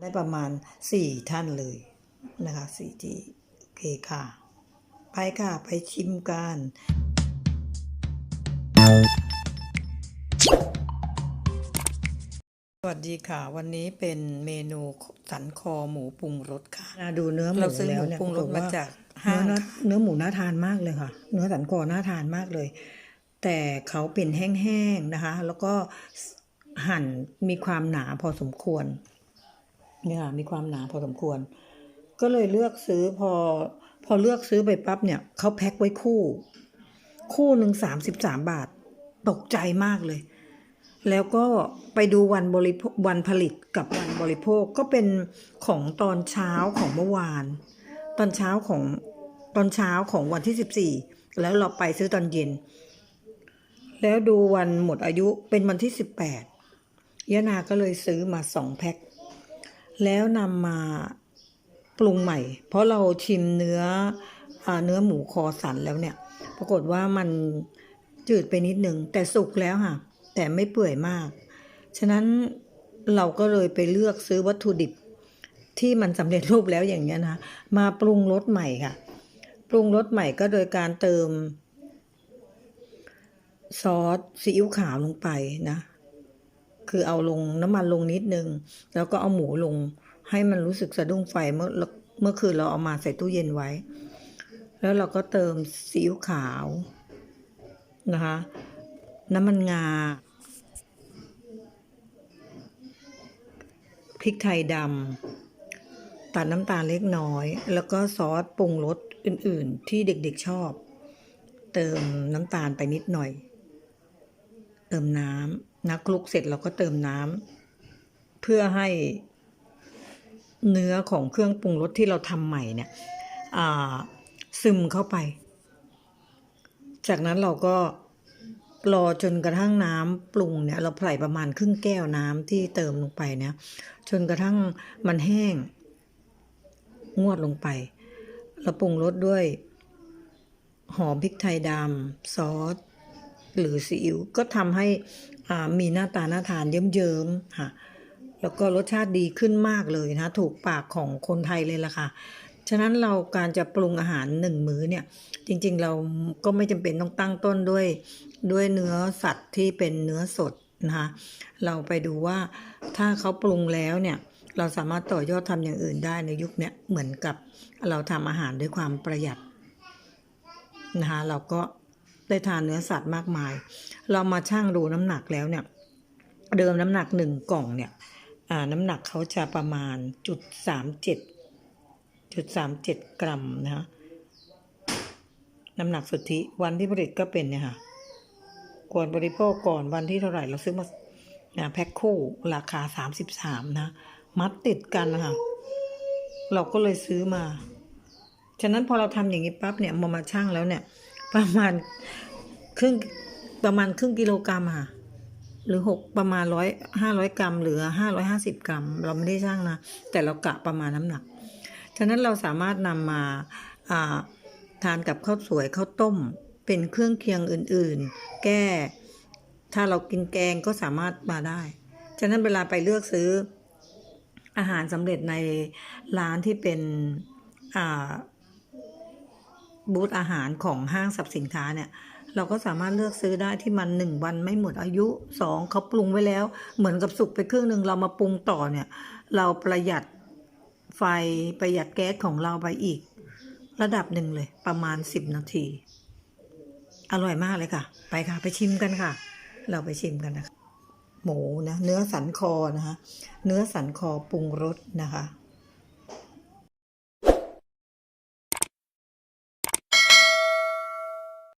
ได้ประมาณสี่ท่านเลยนะคะสี่ที่โอเคค่ะ ไปค่ะ ไปชิมกันสวัสดีค่ะ วันนี้เป็นเมนูสันคอหมูปรุงรสค่ะดูเนื้อหมูเราซื้อหแล้วมูเนี่ยปรุงรสปมาว่จากเนื้ห้าองน่าเนื้อหมูน่าทานมากเลยค่ะ เนื้อสันคอน่าทานมากเลย แต่เขาเป็นแห้งๆนะคะ แล้วก็หั่นมีความหนาพอสมควร เนี่ยมีความหนาพอสมควร ก็เลยเลือกซื้อพอ พอเลือกซื้อไปปั๊บเนี่ยเขาแพ็คไว้คู่ คู่หนึ่งสามสิบสามบาท ตกใจมากเลย แล้วก็ไปดูวันบริวันผลิตกับวันบริโภคก็เป็นของตอนเช้าของเมื่อวาน ตอนเช้าของตอนเช้าของวันที่สิบสี่แล้วเราไปซื้อตอนเย็น แล้วดูวันหมดอายุเป็นวันที่สิบแปดยะนาก็เลยซื้อมาสองแพ็ค แล้วนำมาปรุงใหม่ เพราะเราชิมเนื้ออเนื้อหมูคอสันแล้วเนี่ย ปรากฏว่ามันจืดไปนิดนึงแต่สุกแล้วค่ะ แต่ไม่เปื่อยมาก ฉะนั้นเราก็เลยไปเลือกซื้อวัตถุดิบที่มันสำเร็จรูปแล้วอย่างเงี้ยนะมาปรุงรสใหม่ค่ะ ปรุงรสใหม่ก็โดยการเติม ซอสซีอิ๊วขาวลงไปนะ คือเอาลงน้ำมันลงนิดนึง แล้วก็เอาหมูลง ให้มันรู้สึกสะดุ้งไฟเมื่อเมื่อคืนเราเอามาใส่ตู้เย็นไว้ แล้วเราก็เติมซีอิ๊วขาวนะคะ น้ำมันงาพริกไทยดำตัดน้ำตาลเล็กน้อย แล้วก็ซอสปรุงรสอื่น ๆ ที่เด็กๆชอบ เติมน้ำตาลไปนิดหน่อย เติมน้ำ นะคลุกเสร็จเราก็เติมน้ำเพื่อให้เนื้อของเครื่องปรุงรสที่เราทำใหม่เนี่ยอ่าซึมเข้าไป จากนั้นเราก็รอจนกระทั่งน้ำปรุงเนี่ย เราใส่ประมาณครึ่งแก้วน้ำที่เติมลงไปเนี่ยจนกระทั่งมันแห้ง งวดลงไป เราปรุงรสด้วย หอมพริกไทยดำซอส หรือซีอิ๊วก็ทำให้มีหน้าตาน่าทานเยิ้มๆค่ะ แล้วก็รสชาติดีขึ้นมากเลยนะถูกปากของคนไทยเลยล่ะค่ะฉะนั้นเราการจะปรุงอาหารหนึ่งมื้อเนี่ย จริงๆเราก็ไม่จำเป็นต้องตั้งต้นด้วยด้วยเนื้อสัตว์ที่เป็นเนื้อสดนะคะเราไปดูว่าถ้าเขาปรุงแล้วเนี่ยเราสามารถต่อยอดทำอย่างอื่นได้ในยุคนี้เหมือนกับเราทำอาหารด้วยความประหยัดนะคะเราก็ ได้ทานเนื้อสัตว์มากมาย เรามาชั่งดูน้ำหนักแล้วเนี่ย เดิมน้ำหนักหนึ่งกล่องเนี่ยอ่าน้ำหนักเขาจะประมาณจุดสามเจ็ดจุดสามเจ็ดกรัมนะคะน้ำหนักสุทธิวันที่ผลิตก็เป็นเนี่ยค่ะควรบริโภคก่อนวันที่เท่าไหร่เราซื้อมานะแพ็คคู่ราคาสามสิบสามนะมัดติดกันนะคะเราก็เลยซื้อมา ฉะนั้นพอเราทำอย่างนี้ปั๊บเนี่ยมามาช่างแล้วเนี่ย ประมาณครึ่งประมาณครึ่งกิโลกรัมค่ะ หรือหกประมาณร้อยห้าร้อยกรัม หรือห้าร้อยห้าสิบกรัม เราไม่ได้ช่างนะ แต่เรากะประมาณน้ำหนัก ฉะนั้นเราสามารถนำมาอ่าทานกับข้าวสวยข้าวต้ม เป็นเครื่องเคียงอื่นๆ แก้ ถ้าเรากินแกงก็สามารถมาได้ ฉะนั้นเวลาไปเลือกซื้ออาหารสำเร็จในร้านที่เป็นอ่า บูธอาหารของห้างสรรพสินค้าเนี่ย เราก็สามารถเลือกซื้อได้ที่มันหนึ่งวันไม่หมดอายุสองเขาปรุงไว้แล้ว เหมือนกับสุกไปครึ่งหนึ่งเรามาปรุงต่อเนี่ย เราประหยัดไฟประหยัดแก๊สของเราไปอีก ระดับหนึ่งเลย ประมาณสิบนาที อร่อยมากเลยค่ะ ไปค่ะ ไปชิมกันค่ะ เราไปชิมกันนะคะหมูนะเนื้อสันคอนะคะเนื้อสันคอปรุงรสนะคะ